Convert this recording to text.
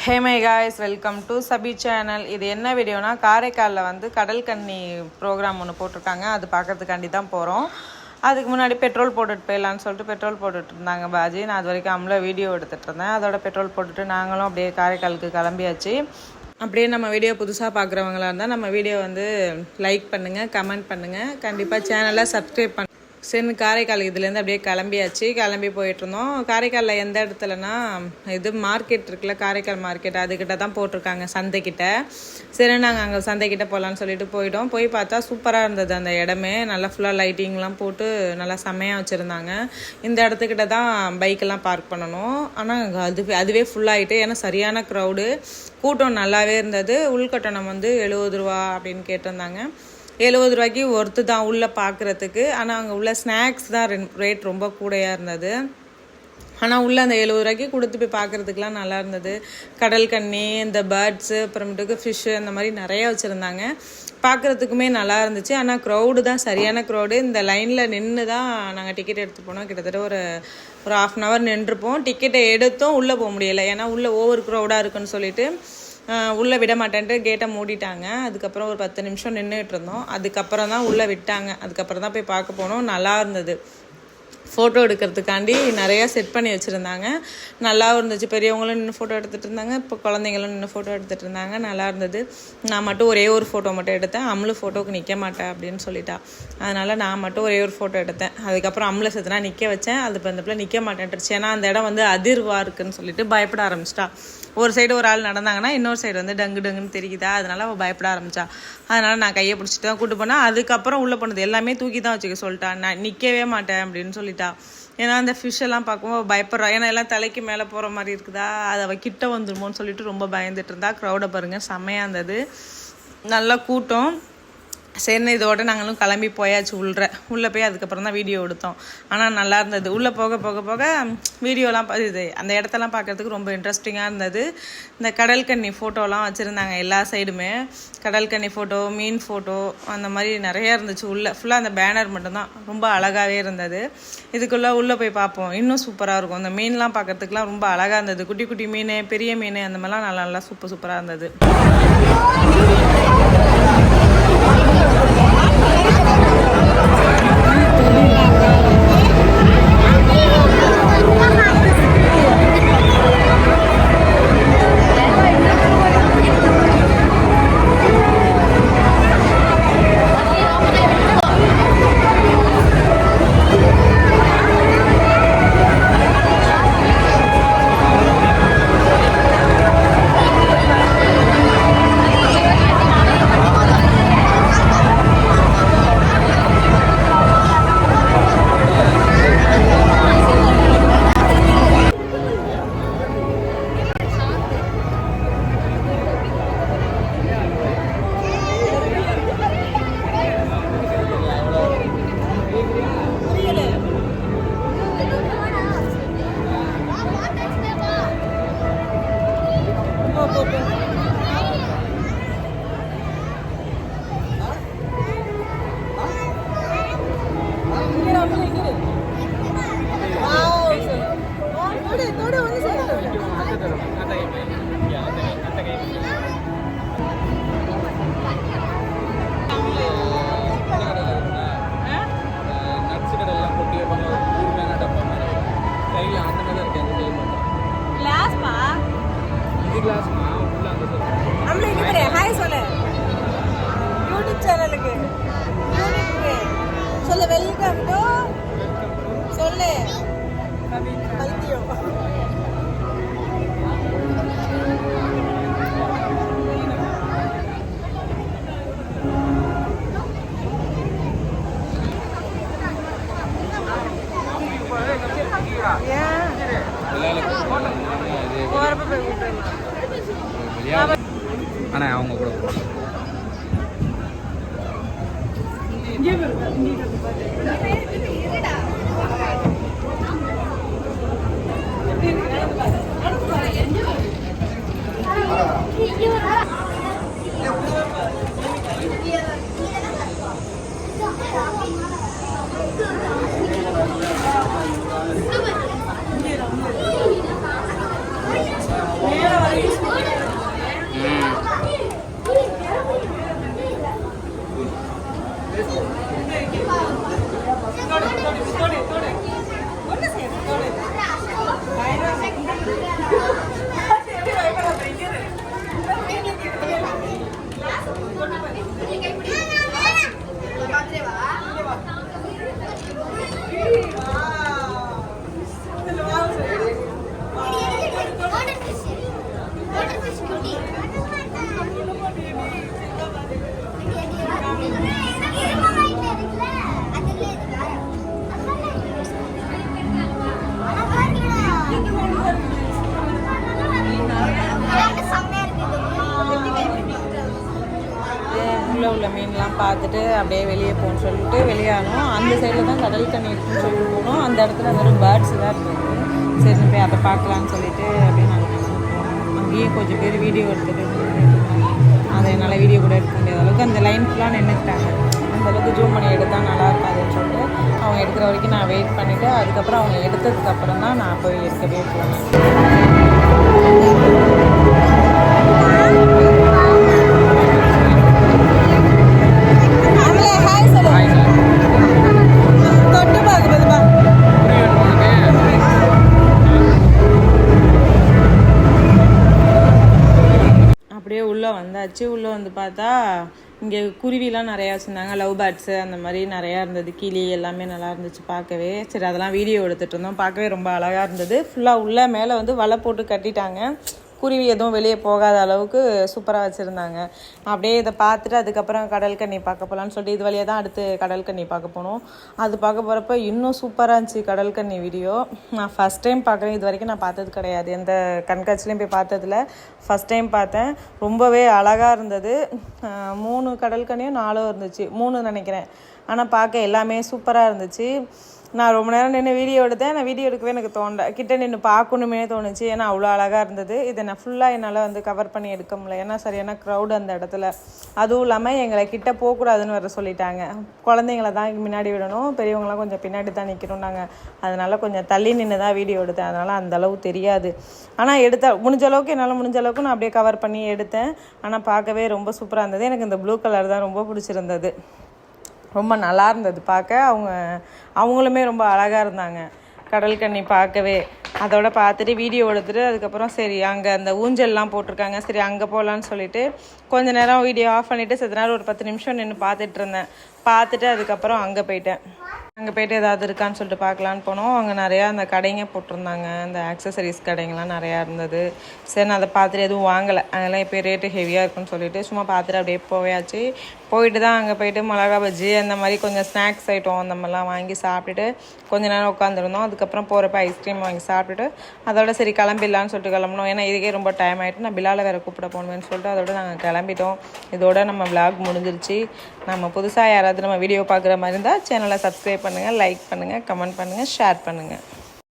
ஹேமே guys welcome to Sabi channel இது என்ன வீடியோனா காரைக்காலில் வந்து கடல் கண்ணி ப்ரோக்ராம் ஒன்று போட்டிருக்காங்க. அது பார்க்கறதுக்காண்டி தான் போகிறோம் அதுக்கு முன்னாடி பெட்ரோல் போட்டுட்டு போயிடலான்னு சொல்லிட்டு பெட்ரோல் போட்டுட்டு இருந்தாங்க பாஜி. நான் அது வரைக்கும் அம்மள வீடியோ எடுத்துகிட்டு இருந்தேன். அதோட பெட்ரோல் போட்டுட்டு நாங்களும் அப்படியே காரைக்காலுக்கு கிளம்பியாச்சு. அப்படியே நம்ம வீடியோ புதுசாக பார்க்குறவங்களா இருந்தால் நம்ம வீடியோ வந்து லைக் பண்ணுங்கள் கமெண்ட் பண்ணுங்கள் கண்டிப்பாக சேனலை சப்ஸ்கிரைப் பண்ண சரின்னு காரைக்கால் இதுலேருந்து அப்படியே கிளம்பியாச்சு. கிளம்பி போயிட்டுருந்தோம். காரைக்காலில் எந்த இடத்துலனா இது மார்க்கெட் இருக்குல்ல காரைக்கால் மார்க்கெட் அதுக்கிட்ட தான் போட்டிருக்காங்க சந்தைக்கிட்ட. சரி நாங்கள் அங்கே சந்தைக்கிட்ட போகலான்னு சொல்லிட்டு போயிட்டோம். போய் பார்த்தா சூப்பராக இருந்தது அந்த இடமே. நல்லா ஃபுல்லாக லைட்டிங்லாம் போட்டு நல்லா செம்மையாக வச்சுருந்தாங்க. இந்த இடத்துக்கிட்ட தான் பைக்கெல்லாம் பார்க் பண்ணணும். ஆனால் அது அதுவே ஃபுல்லாகிட்டு ஏன்னா சரியான க்ரௌடு கூட்டம் நல்லாவே இருந்தது. உள்கட்டணம் வந்து எழுபது ரூபா அப்படின்னு கேட்டிருந்தாங்க. எழுபது ரூபாய்க்கு ஒர்த்து தான் உள்ளே பார்க்குறதுக்கு ஆனால் அங்கே உள்ள ஸ்நாக்ஸ் தான் ரேட் ரொம்ப கூடையாக இருந்தது. ஆனால் உள்ளே அந்த எழுபது ரூபாய்க்கு கொடுத்து போய் பார்க்குறதுக்கெலாம் நல்லா இருந்தது. கடல் கண்ணி இந்த பேர்ட்ஸு அப்புறமேட்டுக்கு ஃபிஷ்ஷு அந்த மாதிரி நிறையா வச்சுருந்தாங்க. பார்க்குறதுக்குமே நல்லா இருந்துச்சு. ஆனால் க்ரௌடு தான் சரியான க்ரௌடு இந்த லைனில் நின்று தான் நாங்கள் டிக்கெட் எடுத்து போனோம். கிட்டத்தட்ட ஒரு ஒரு ஆஃப் அன் ஹவர் நின்றுப்போம். டிக்கெட்டை எடுத்தும் உள்ளே போக முடியலை. ஏன்னா உள்ளே ஓவர் க்ரௌடாக இருக்குன்னு சொல்லிட்டு உள்ளே விட மாட்டேன்ட்டு கேட்டை மூடிட்டாங்க. அதுக்கப்புறம் ஒரு பத்து நிமிஷம் நின்றுட்டு இருந்தோம் அதுக்கப்புறம் தான் உள்ளே விட்டாங்க. அதுக்கப்புறம் தான் போய் பார்க்க போனோம். நல்லா இருந்தது. ஃபோட்டோ எடுக்கிறதுக்காண்டி நிறையா செட் பண்ணி வச்சுருந்தாங்க. நல்லாவும் இருந்துச்சு. பெரியவங்களும் நின்று ஃபோட்டோ எடுத்துகிட்டு இருந்தாங்க. இப்போ குழந்தைங்களும் நின்று ஃபோட்டோ எடுத்துகிட்டு இருந்தாங்க. நல்லா இருந்தது. நான் மட்டும் ஒரே ஒரு ஃபோட்டோ மட்டும் எடுத்தேன். அம்லு ஃபோட்டோவுக்கு நிற்க மாட்டேன் அப்படின்னு சொல்லிட்டா. அதனால் நான் மட்டும் ஒரே ஒரு ஃபோட்டோ எடுத்தேன். அதுக்கப்புறம் அம்ல சேர்த்துனா நிற்க வச்சேன். அது இப்போ அந்த பிள்ளை நிற்க மாட்டேன்ட்டுருச்சு. ஏன்னா அந்த இடம் வந்து அதிர்வாக இருக்குன்னு சொல்லிட்டு பயப்பட ஆரம்பிச்சிட்டா. ஒரு சைடு ஒரு ஆள் நடந்தாங்கன்னா இன்னொரு சைடு வந்து டங்கு டங்குன்னு தெரியுதா? அதனால அவள் பயப்பட ஆரம்பிச்சா. அதனால நான் கையை பிடிச்சிட்டு தான் கூட்டு போனேன். அதுக்கப்புறம் உள்ளே போனது எல்லாமே தூக்கி தான் வச்சுக்க சொல்லிட்டா. நான் நிற்கவே மாட்டேன் அப்படின்னு சொல்லிட்டா. ஏன்னா அந்த ஃபிஷ் எல்லாம் பார்க்கும்போது பயப்படுறா. ஏன்னா எல்லாம் தலைக்கு மேலே போகிற மாதிரி இருக்குதா? அது அவள் கிட்ட வந்துடுமோன்னு சொல்லிட்டு ரொம்ப பயந்துட்டு இருந்தா. க்ரௌடை பாருங்கள் செம்மையாக இருந்தது. நல்லா கூட்டம். சரின்னு இதோட நாங்களும் கிளம்பி போயாச்சு உள்ள. உள்ளே போய் அதுக்கப்புறம் தான் வீடியோ எடுத்தோம். ஆனால் நல்லா இருந்தது. உள்ளே போக போக போக வீடியோலாம் இது அந்த இடத்தெல்லாம் பார்க்கறதுக்கு ரொம்ப இன்ட்ரெஸ்டிங்காக இருந்தது. இந்த கடல் கன்னி ஃபோட்டோலாம் வச்சுருந்தாங்க எல்லா சைடுமே கடல் கன்னி ஃபோட்டோ மீன் ஃபோட்டோ அந்த மாதிரி நிறைய இருந்துச்சு உள்ளே. ஃபுல்லாக அந்த பேனர் மட்டும்தான். ரொம்ப அழகாகவே இருந்தது. இதுக்குள்ளே உள்ளே போய் பார்ப்போம். இன்னும் சூப்பராக இருக்கும். அந்த மீன்லாம் பார்க்கறதுக்குலாம் ரொம்ப அழகாக இருந்தது. குட்டி குட்டி மீன் பெரிய மீன் அந்த மாதிரிலாம் நல்லா நல்லா சூப்பர் சூப்பராக இருந்தது. அண்ணா ஆனா அவங்க கூட போகணும் மேல வரைக்கும் உள்ளே உள்ள மீன்லாம் பார்த்துட்டு அப்படியே வெளியே போகணும்னு சொல்லிட்டு வெளியானோம். அந்த சைடில் தான் கடல் தண்ணி இருக்குன்னு சொல்லிட்டு போனோம். அந்த இடத்துல வெறும் பேர்ட்ஸ் தான் இருந்தது. சரி போய் அதை பார்க்கலான்னு சொல்லிட்டு அப்படியே நாங்கள் போனோம். அங்கேயே கொஞ்சம் பேர் வீடியோ எடுத்துகிட்டு அதை என்னால் வீடியோ கூட எடுக்க முடியாத அளவுக்கு அந்த லைன் ஃபுல்லாக நின்றுக்கிட்டாங்க அந்த அளவுக்கு ஜூம் பண்ணி எடுத்தால் நல்லா இருக்காதுன்னு சொல்லிட்டு அவங்க எடுக்கிற வரைக்கும் நான் வெயிட் பண்ணிவிட்டு அதுக்கப்புறம் அவங்க எடுத்ததுக்கப்புறம் தான் நான் போய் எடுக்கவே போனேன். இங்கே குருவிலாம் நிறையா வச்சுருந்தாங்க லவ் பேர்ட்ஸு அந்த மாதிரி நிறையா இருந்தது. கிளி எல்லாமே நல்லா இருந்துச்சு பார்க்கவே. சரி அதெல்லாம் வீடியோ எடுத்துகிட்டு இருந்தோம். பார்க்கவே ரொம்ப அழகாக இருந்தது. ஃபுல்லாக உள்ளே மேலே வந்து வலை போட்டு கட்டிட்டாங்க. குருவி எதுவும் வெளியே போகாத அளவுக்கு சூப்பராக வச்சுருந்தாங்க. அப்படியே இதை பார்த்துட்டு அதுக்கப்புறம் கடல் கண்ணி பார்க்க போகலான்னு சொல்லிட்டு இது வழியாக தான் அடுத்து கடல் கண்ணி பார்க்க போனோம். அது பார்க்க போகிறப்ப இன்னும் சூப்பராக இருந்துச்சு கடல் கண்ணி வீடியோ நான் ஃபஸ்ட் டைம் பார்க்குறேன். இது வரைக்கும் நான் பார்த்தது கிடையாது. எந்த கண்காட்சிலையும் போய் பார்த்ததில்ல. ஃபஸ்ட் டைம் பார்த்தேன். ரொம்பவே அழகாக இருந்தது. மூணு கடல் கண்ணியும் நாலும் இருந்துச்சு. மூணு நினைக்கிறேன். ஆனால் பார்க்க எல்லாமே சூப்பராக இருந்துச்சு. நான் ரொம்ப நேரம் நின்று வீடியோ எடுத்தேன். நான் வீடியோ எடுக்கவே எனக்கு தோண்ட கிட்ட நின்று பார்க்கணுமே தோணுச்சு. ஏன்னா அவ்வளோ அழகாக இருந்தது. இதை நான் ஃபுல்லாக என்னால் வந்து கவர் பண்ணி எடுக்க முடியல. ஏன்னா சரியான க்ரௌடு அந்த இடத்துல. அதுவும் இல்லாமல் எங்களை கிட்ட போகக்கூடாதுன்னு வர சொல்லிட்டாங்க. குழந்தைங்கள தான் முன்னாடி விடணும். பெரியவங்களாம் கொஞ்சம் பின்னாடி தான் நிற்கணும் நாங்கள் அதனால் கொஞ்சம் தள்ளி நின்று தான் வீடியோ எடுத்தேன். அதனால் அந்தளவு தெரியாது. ஆனால் எடுத்த முடிஞ்ச அளவுக்கு என்னால் முடிஞ்ச அளவுக்கு நான் அப்படியே கவர் பண்ணி எடுத்தேன். ஆனால் பார்க்கவே ரொம்ப சூப்பராக இருந்தது. எனக்கு இந்த ப்ளூ கலர் தான் ரொம்ப பிடிச்சிருந்தது. ரொம்ப நல்லா இருந்தது பார்க்க. அவங்க அவங்களுமே ரொம்ப அழகாக இருந்தாங்க. கடல் கண்ணி பார்க்கவே. அதோட பார்த்துட்டு வீடியோ எடுத்துட்டு அதுக்கப்புறம் சரி அங்கே அந்த ஊஞ்சல்லாம் போட்டிருக்காங்க. சரி அங்கே போகலான்னு சொல்லிட்டு கொஞ்ச நேரம் வீடியோ ஆஃப் பண்ணிவிட்டு சித்த நேரம் ஒரு பத்து நிமிஷம் நின்று பார்த்துட்டு இருந்தேன். பார்த்துட்டு அதுக்கப்புறம் அங்கே போயிட்டேன். அங்கே போயிட்டு ஏதாவது இருக்கான்னு சொல்லிட்டு பார்க்கலான்னு போனோம். அங்கே நிறையா அந்த கடைங்க போட்டிருந்தாங்க. அந்த ஆக்சசரிஸ் கடைங்கெலாம் நிறையா இருந்தது. சரி நான் அதை பார்த்துட்டு எதுவும் வாங்கலை. அதெல்லாம் இப்போ ரேட்டு ஹெவியாக இருக்குன்னு சொல்லிட்டு சும்மா பார்த்துட்டு அப்படியே போயாச்சு. போயிட்டு தான் அங்கே போயிட்டு மிளகா பஜ்ஜி அந்த மாதிரி கொஞ்சம் ஸ்நாக்ஸ் ஐட்டம் அந்த மாதிரிலாம் வாங்கி சாப்பிட்டுட்டு கொஞ்ச நேரம் உட்காந்துருந்தோம் அதுக்கப்புறம் போகிறப்ப ஐஸ்கிரீம் வாங்கி சாப்பிட்டுட்டு அதோட சரி கிளம்பிடலான்னு சொல்லிட்டு கிளம்பணும் ஏன்னா இதுக்கே ரொம்ப டைம் ஆகிட்டு நான் பிலால வேறு கூப்பிட போகணுமேன்னு சொல்லிட்டு அதோட நாங்கள் கிளம்பிட்டோம். இதோட நம்ம விளாக் முடிஞ்சிருச்சு. நம்ம புதுசாக யாராவது யாராவது நம்ம வீடியோ பார்க்குற மாதிரி இருந்தால் சேனலை சப்ஸ்கிரைப் பண்ணுங்கள் லைக் பண்ணுங்கள் கமெண்ட் பண்ணுங்கள் ஷேர் பண்ணுங்கள்